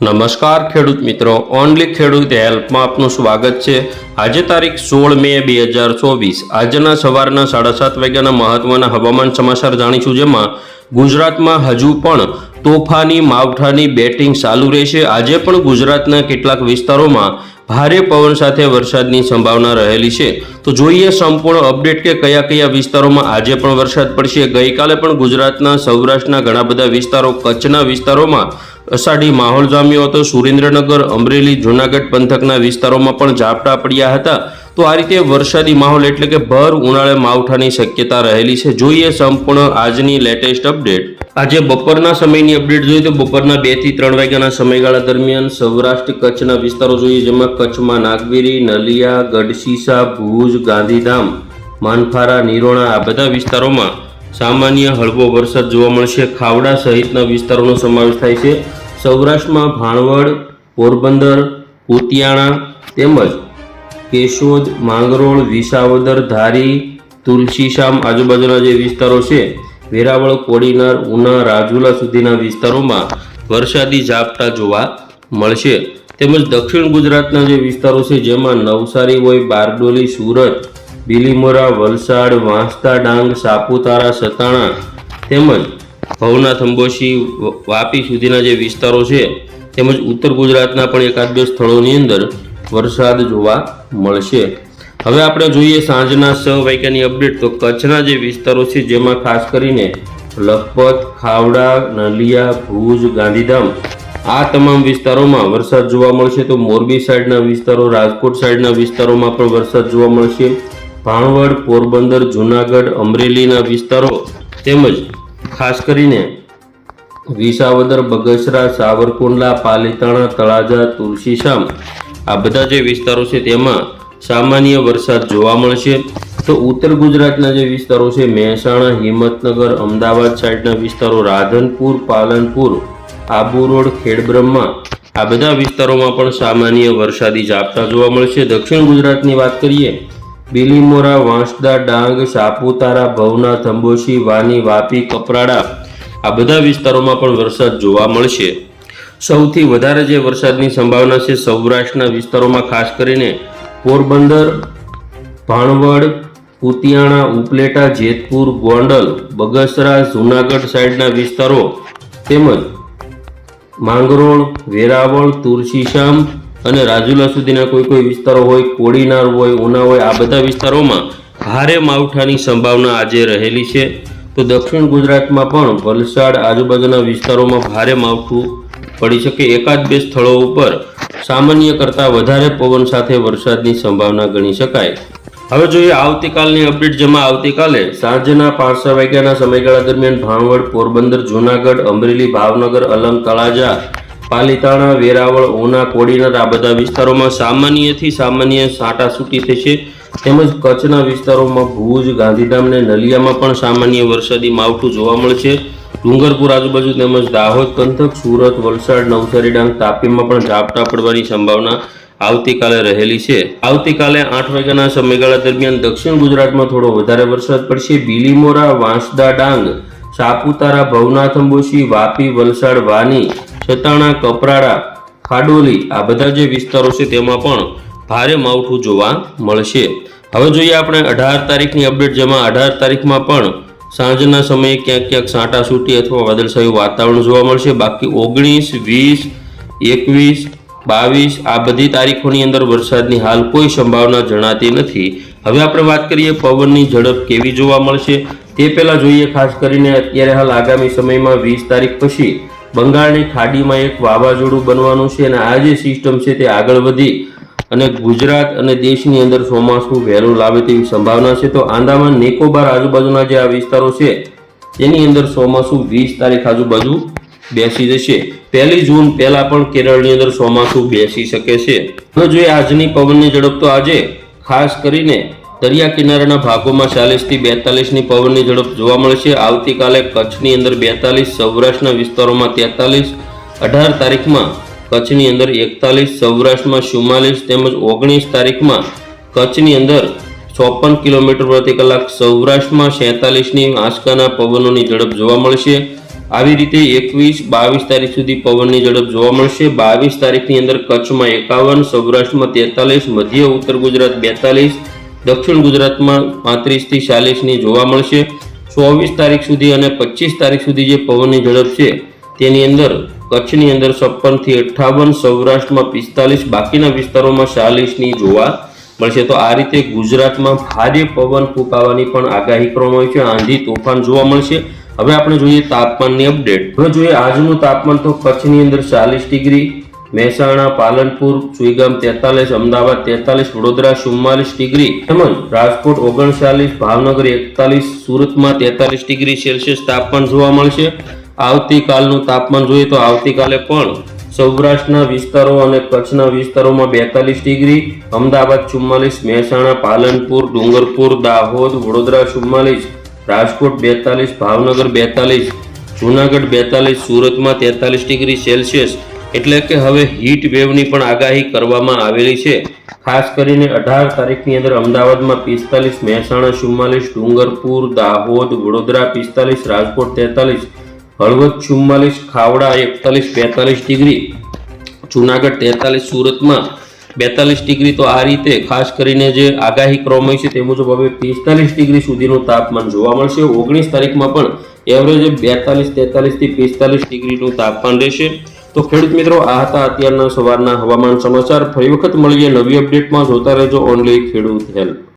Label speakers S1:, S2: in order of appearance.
S1: નમસ્કાર ખેડૂત મિત્રો, ઓનલી ખેડૂત હેલ્પમાં આપનું સ્વાગત છે. આજે તારીખ સોળ મે બે હજાર ચોવીસ. આજના સવારના સાડા સાત વાગ્યાના મહત્વના હવામાન સમાચાર જાણીશું જેમાં ગુજરાતમાં હજુ પણ તોફાની, માવઠાની બેટિંગ ચાલુ રહેશે. આજે પણ ગુજરાતના કેટલાક વિસ્તારોમાં ભારે પવન સાથે વરસાદની સંભાવના રહેલી છે. તો જોઈએ સંપૂર્ણ અપડેટ કે કયા કયા વિસ્તારોમાં આજે પણ વરસાદ પડશે. ગઈકાલે પણ ગુજરાતના સૌરાષ્ટ્રના ઘણા બધા વિસ્તારો, કચ્છના વિસ્તારોમાં અષાઢી માહોલ જામ્યો હતો. સુરેન્દ્રનગર, અમરેલી, જૂનાગઢ પંથકના વિસ્તારોમાં પણ ઝાપટા પડ્યા હતા. તો આ રીતે વરસાદી માહોલ એટલે કે ભર ઉનાળે માવઠાની શક્યતા રહેલી છે. જોઈએ સંપૂર્ણ આજની લેટેસ્ટ અપડેટ. આજે બપોરના સમયની અપડેટ જોઈએ તો બપોરના બેથી ત્રણ વાગ્યાના સમયગાળા દરમિયાન સૌરાષ્ટ્ર કચ્છના વિસ્તારો જોઈએ, જેમાં કચ્છમાં નાગવીરી, નલિયા ગઢશીસા ભુજ, ગાંધીધામ, માનફારા, નિરોણા આ બધા વિસ્તારોમાં સામાન્ય હળવો વરસાદ જોવા મળશે. ખાવડા સહિતના વિસ્તારોનો સમાવેશ થાય છે. સૌરાષ્ટ્રમાં ભાણવડ, પોરબંદર કુતિયાણા તેમજ કેશોદ, માંગરોળ, વિસાવદર, ધારી, તુલસીશામ આજુબાજુના જે વિસ્તારો છે વેરાવળ, કોડીનાર, ઉના, રાજુલા સુધીના વિસ્તારોમાં વરસાદી ઝાપટા જોવા મળશે. તેમજ દક્ષિણ ગુજરાતના જે વિસ્તારો છે, જેમાં નવસારી હોય, બારડોલી, સુરત, બિલીમોરા, વલસાડ, વાંસદા, ડાંગ, સાપુતારા, સતાણા તેમજ ભવનાથ, અંબોશી વાપી સુધીના જે વિસ્તારો છે, તેમજ ઉત્તર ગુજરાતના પણ એકાદ બે સ્થળોની અંદર વરસાદ જોવા મળશે. હવે આપણે જોઈએ સાંજના છ વાગ્યાની અપડેટ તો કચ્છના જે વિસ્તારો છે, જેમાં ખાસ કરીને લખપત, ખાવડા, નલિયા, ભુજ, ગાંધીધામ, આ તમામ વિસ્તારોમાં વરસાદ જોવા મળશે. તો મોરબી સાઈડના વિસ્તારો, રાજકોટ સાઈડના વિસ્તારોમાં પણ વરસાદ જોવા મળશે. ભાણવડ, પોરબંદર, જુનાગઢ, અમરેલીના વિસ્તારો તેમજ ખાસ કરીને વિસાવદર, બગસરા, સાવરકુંડલા, પાલીતાણા, તળાજા, તુલસીશામ, આ બધા જે વિસ્તારો છે, તેમાં સામાન્ય વરસાદ જોવા મળશે. તો ઉત્તર ગુજરાતના જે વિસ્તારો છે, મહેસાણા, હિંમતનગર, અમદાવાદ સાઈડના વિસ્તારો, રાધનપુર, પાલનપુર, આબુ રોડ, ખેડબ્રહ્મા, આ બધા વિસ્તારોમાં પણ સામાન્ય વરસાદી ઝાપટા જોવા મળશે. દક્ષિણ ગુજરાતની વાત કરીએ, બિલીમોરા, વાંસદા, ડાંગ, સાપુતારા ભવનાથ અંબોશી વાની, વાપી, કપરાડા, આ બધા વિસ્તારોમાં પણ વરસાદ જોવા મળશે. સૌથી વધારે જે વરસાદની સંભાવના છે, સૌરાષ્ટ્રના વિસ્તારોમાં, ખાસ કરીને પોરબંદર, ભાણવડ, પુતિયાણા, ઉપલેટા, જેતપુર, ગોંડલ, બગસરા, જુનાગઢ સાઈડના વિસ્તારો તેમજ માંગરોળ, વેરાવળ તુલસીશામ અને રાજુલા સુધીના કોઈ કોઈ વિસ્તારો હોય, કોડીનાર હોય, ઉના હોય, આ બધા વિસ્તારોમાં ભારે માવઠાની સંભાવના આજે રહેલી છે. તો દક્ષિણ ગુજરાતમાં પણ વલસાડ આજુબાજુના વિસ્તારોમાં ભારે માવઠું પડી શકે એકાદ બે સ્થળો ઉપર. સામાન્ય કરતાં વધારે પવન સાથે વરસાદની સંભાવના ગણી શકાય. હવે જોઈએ આવતીકાલની અપડેટ, જેમાં આવતીકાલે સાંજના પાંચ વાગ્યાના સમયગાળા દરમિયાન ભાણવડ, પોરબંદર, જૂનાગઢ, અમરેલી, ભાવનગર અલંગ તળાજા, પાલીતાણા, વેરાવળ, ઉના, કોડીનાર આ બધા વિસ્તારોમાં સામાન્યથી સામાન્ય છાંટાછૂટી થશે. તેમજ કચ્છના વિસ્તારોમાં ભુજ, ગાંધીધામ અને નલિયામાં પણ સામાન્ય વરસાદી માવઠું જોવા મળશે. ડુંગરપુર આજુબાજુ તેમજ દાહોદ, પંથક, સુરત, વલસાડ, નવસારી, ડાંગ, તાપીમાં પણ ઝાપટા પડવાની સંભાવના આવતીકાલે રહેલી છે. આવતીકાલે આઠ વાગ્યાના સમયગાળા દરમિયાન દક્ષિણ ગુજરાતમાં થોડો વધારે વરસાદ પડશે. બિલીમોરા, વાંસદા ડાંગ, સાપુતારા, ભવનાથ અંબોશી, વાપી, વલસાડ, વાની સતાણા કપરાડા, ખાડોલી આ બધા જે વિસ્તારો છે તેમાં પણ ભારે માવઠું જોવા મળશે. હવે જોઈએ આપણે અઢાર તારીખની અપડેટ, જેમાં અઢાર તારીખમાં પણ સાંજના સમયે ક્યાંક ક્યાંક છાંટાછૂટી અથવા વાદળછાયું વાતાવરણ જોવા મળશે. બાકી ઓગણીસ, વીસ, એકવીસ, બાવીસ આ બધી તારીખોની અંદર વરસાદની હાલ કોઈ સંભાવના જણાતી નથી. હવે આપણે વાત કરીએ પવનની ઝડપ કેવી જોવા મળશે. તે પહેલાં જોઈએ ખાસ કરીને અત્યારે હાલ આગામી સમયમાં વીસ તારીખ પછી બંગાળની ખાડીમાં એક વાવાઝોડું બનવાનું છે અને આ જે સિસ્ટમ છે તે આગળ વધી અને ગુજરાત અને દેશની અંદર ચોમાસું વહેલું લાવે તેવી સંભાવના છે. તો આંદામાન નિકોબાર આજુબાજુના જે આ વિસ્તારો છે તેની અંદર ચોમાસું વીસ તારીખ આજુબાજુ બેસી જશે. પહેલી જૂન પહેલા પણ કેરળની અંદર ચોમાસું બેસી શકે છે. હવે જોઈએ આજની પવનની ઝડપ તો આજે ખાસ કરીને દરિયા કિનારાના ભાગોમાં ચાલીસથી બેતાલીસની પવનની ઝડપ જોવા મળશે. આવતીકાલે કચ્છની અંદર બેતાલીસ, સૌરાષ્ટ્રના વિસ્તારોમાં તેતાલીસ, અઢાર તારીખમાં કચ્છની અંદર એકતાલીસ, સૌરાષ્ટ્રમાં ચુમ્માલીસ તેમજ ઓગણીસ તારીખમાં કચ્છની અંદર ચોપન કિલોમીટર પ્રતિ કલાક, સૌરાષ્ટ્રમાં સેતાલીસની આંચકાના પવનોની ઝડપ જોવા મળશે. આવી રીતે એકવીસ, બાવીસ તારીખ સુધી પવનની ઝડપ જોવા મળશે. બાવીસ તારીખની અંદર કચ્છમાં એકાવન, સૌરાષ્ટ્રમાં તેતાલીસ, મધ્ય ઉત્તર ગુજરાત બેતાલીસ, દક્ષિણ ગુજરાતમાં પાંત્રીસથી ચાલીસની જોવા મળશે. ચોવીસ તારીખ સુધી અને પચીસ તારીખ સુધી જે પવનની ઝડપ છે તેની અંદર કચ્છની અંદર છપ્પનથી અઠ્ઠાવન, સૌરાષ્ટ્રમાં પિસ્તાલીસ, બાકીના વિસ્તારોમાં ચાલીસની જોવા મળશે. તો આ રીતે ગુજરાતમાં ભારે પવન ફૂંકાવાની પણ આગાહી કરવામાં આવી છે. આંધી તોફાન જોવા મળશે. હવે આપણે જોઈએ તાપમાનની અપડેટ. હવે જોઈએ આજનું તાપમાન. તો કચ્છની અંદર ચાલીસ ડિગ્રી, મહેસાણા, પાલનપુર, સુઈગામ તેતાલીસ, અમદાવાદ તેતાલીસ, વડોદરા ચુમ્માલીસ ડિગ્રી, તેમજ રાજકોટ ઓગણચાલીસ, ભાવનગર એકતાલીસ, સુરતમાં તેતાલીસ ડિગ્રી સેલ્સિયસ તાપમાન જોવા મળશે. આવતીકાલનું તાપમાન જોઈએ તો આવતીકાલે પણ સૌરાષ્ટ્રના વિસ્તારો અને કચ્છના વિસ્તારોમાં બેતાલીસ ડિગ્રી, અમદાવાદ ચુમ્માલીસ, મહેસાણા, પાલનપુર, ડુંગરપુર, દાહોદ, વડોદરા ચુમ્માલીસ, રાજકોટ બેતાલીસ, ભાવનગર બેતાલીસ, જુનાગઢ બેતાલીસ, સુરતમાં તેતાલીસ ડિગ્રી સેલ્સિયસ. એટલે કે હવે હીટ વેવની પણ આગાહી કરવામાં આવેલી છે. ખાસ કરીને અઢાર તારીખની અંદર અમદાવાદમાં પિસ્તાલીસ, મહેસાણા ચુમ્માલીસ, ડુંગરપુર, દાહોદ, વડોદરા પિસ્તાલીસ, રાજકોટ તેતાલીસ હળવદ ચુમ્માલીસ, ખાવડા એકતાલીસ, બેતાલીસ ડિગ્રી. જુનાગઢ તેતાલીસ, સુરતમાં બેતાલીસ ડિગ્રી. તો આ રીતે ખાસ કરીને જે આગાહી ક્રમ હોય છે તે મુજબ હવે પિસ્તાલીસ ડિગ્રી સુધીનું તાપમાન જોવા મળશે. ઓગણીસ તારીખમાં પણ એવરેજ બેતાલીસ તેતાલીસથી પિસ્તાલીસ ડિગ્રીનું તાપમાન રહેશે. તો ખેડૂત મિત્રો, આ હતા અત્યારના સવારના હવામાન સમાચાર. ફરી વખત મળીએ નવી અપડેટમાં જોતા રહેજો ઓનલી ખેડૂત હેલ્પ.